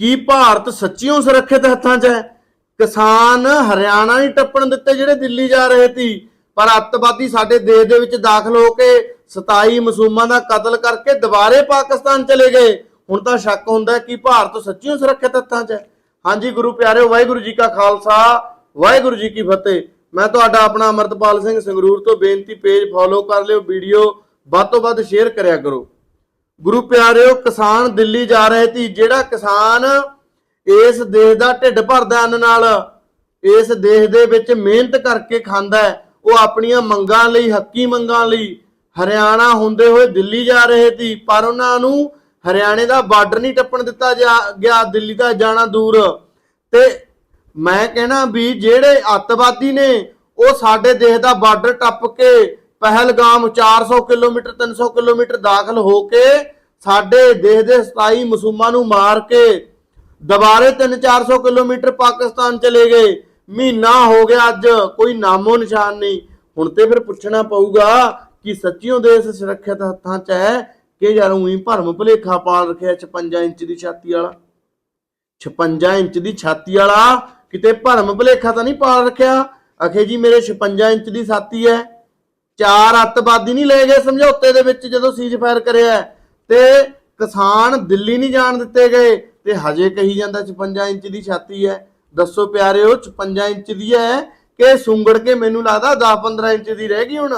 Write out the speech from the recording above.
ਕੀ ਭਾਰਤ ਸੱਚੀਓ ਸੁਰੱਖਿਅਤ ਹੱਥਾਂ 'ਚ ਹੈ? ਕਿਸਾਨ ਹਰਿਆਣਾ ਨਹੀਂ ਟੱਪਣ ਦਿੱਤੇ ਜਿਹੜੇ ਦਿੱਲੀ ਜਾ ਰਹੇ ਸੀ, ਪਰ ਅੱਤਵਾਦੀ ਸਾਡੇ ਦੇਸ਼ ਦੇ ਵਿੱਚ ਦਾਖਲ ਹੋ ਕੇ 27 ਮਸੂਮਾਂ ਦਾ ਕਤਲ ਕਰਕੇ ਦੁਬਾਰੇ ਪਾਕਿਸਤਾਨ ਚਲੇ ਗਏ। ਹੁਣ ਤਾਂ ਸ਼ੱਕ ਹੁੰਦਾ ਕਿ ਭਾਰਤ ਸੱਚੀਓ ਸੁਰੱਖਿਅਤ ਹੱਥਾਂ 'ਚ ਹੈ। ਹਾਂਜੀ, ਗੁਰੂ ਪਿਆਰਿਓ, ਵਾਹਿਗੁਰੂ ਜੀ ਕਾ ਖਾਲਸਾ, ਵਾਹਿਗੁਰੂ ਜੀ ਕੀ ਫਤਿਹ। ਮੈਂ ਤੁਹਾਡਾ ਆਪਣਾ ਅਮਰਤਪਾਲ ਸਿੰਘ ਸੰਗਰੂਰ ਤੋਂ ਬੇਨਤੀ, ਪੇਜ ਫੋਲੋ ਕਰ ਲਿਓ ਵੀਡੀਓ ਵੱਧ ਤੋਂ ਵੱਧ ਸ਼ੇਅਰ ਕਰਿਆ ਕਰੋ। ਗੁਰੂ ਪਿਆਰਿਓ, ਕਿਸਾਨ ਦਿੱਲੀ ਜਾ ਰਹੇ ਸੀ, ਜਿਹੜਾ ਕਿਸਾਨ ਇਸ ਦੇਸ਼ ਦਾ ਢਿੱਡ ਭਰਦਾ ਅੰਨ ਨਾਲ ਇਸ ਦੇਸ਼ ਦੇ ਵਿੱਚ ਮਿਹਨਤ ਕਰਕੇ ਖਾਂਦਾ ਉਹ ਆਪਣੀਆਂ ਮੰਗਾਂ ਲਈ, ਹੱਕੀ ਮੰਗਾਂ ਲਈ ਹਰਿਆਣਾ ਹੁੰਦੇ ਹੋਏ ਦਿੱਲੀ ਜਾ ਰਹੇ ਸੀ, ਪਰ ਉਹਨਾਂ ਨੂੰ ਹਰਿਆਣੇ ਦਾ ਬਾਰਡਰ ਨਹੀਂ ਟੱਪਣ ਦਿੱਤਾ ਜਾ- ਗਿਆ, ਦਿੱਲੀ ਦਾ ਜਾਣਾ ਦੂਰ। ਤੇ ਮੈਂ ਕਹਿਣਾ ਵੀ ਜਿਹੜੇ ਅੱਤਵਾਦੀ ਨੇ, ਉਹ ਸਾਡੇ ਦੇਸ਼ ਦਾ ਬਾਰਡਰ ਟੱਪ ਕੇ ਪਹਿਲਗਾਮ 400 ਕਿਲੋਮੀਟਰ 300 ਕਿਲੋਮੀਟਰ ਦਾਖਲ ਹੋ ਕੇ ਸਾਡੇ ਦੇਸ਼ ਦੇ 27 ਮਸੂਮਾਂ ਨੂੰ ਮਾਰ ਕੇ ਦੁਬਾਰੇ 3-400 ਕਿਲੋਮੀਟਰ ਪਾਕਿਸਤਾਨ ਚਲੇ ਗਏ। ਮਹੀਨਾ ਹੋ ਗਿਆ ਅੱਜ, ਕੋਈ ਨਾਮੋ ਨਿਸ਼ਾਨ ਨਹੀਂ। ਹੁਣ ਤੇ ਫਿਰ ਪੁੱਛਣਾ ਪਊਗਾ ਕਿ ਸੱਚੀਓ ਦੇਸ਼ ਸੁਰੱਖਿਅਤ ਹੱਥਾਂ 'ਚ ਹੈ ਕਿ ਯਾਰ ਉਹੀ ਭਰਮ ਭੁਲੇਖਾ ਪਾਲ ਰੱਖਿਆ 56 ਇੰਚ ਦੀ ਛਾਤੀ ਵਾਲਾ? 56 ਇੰਚ ਦੀ ਛਾਤੀ ਵਾਲਾ ਕਿਤੇ ਭਰਮ ਭੁਲੇਖਾ ਤਾਂ ਨਹੀਂ ਪਾਲ ਰੱਖਿਆ? ਅਖੇ ਜੀ ਮੇਰੇ 56 ਇੰਚ ਦੀ ਛਾਤੀ ਹੈ। ਚਾਰ ਅੱਤਵਾਦੀ ਨਹੀਂ ਲਏ ਗਏ ਸਮਝੌਤੇ ਦੇ ਵਿੱਚ ਜਦੋਂ ਸੀਜ਼ ਫਾਇਰ ਕਰਿਆ ਤੇ ਕਿਸਾਨ ਦਿੱਲੀ ਨਹੀਂ ਜਾਣ ਦਿੱਤੇ ਗਏ, ਤੇ ਹਜੇ ਕਹੀ ਜਾਂਦਾ 56 ਇੰਚ ਦੀ ਛਾਤੀ ਹੈ। ਦੱਸੋ ਪਿਆਰਿਓ 56 ਇੰਚ ਦੀ ਹੈ ਕਿ ਸੁੰਗੜ ਕੇ ਮੈਨੂੰ ਲੱਗਦਾ 10 15 ਇੰਚ ਦੀ ਰਹਿ ਗਈ ਹੁਣ।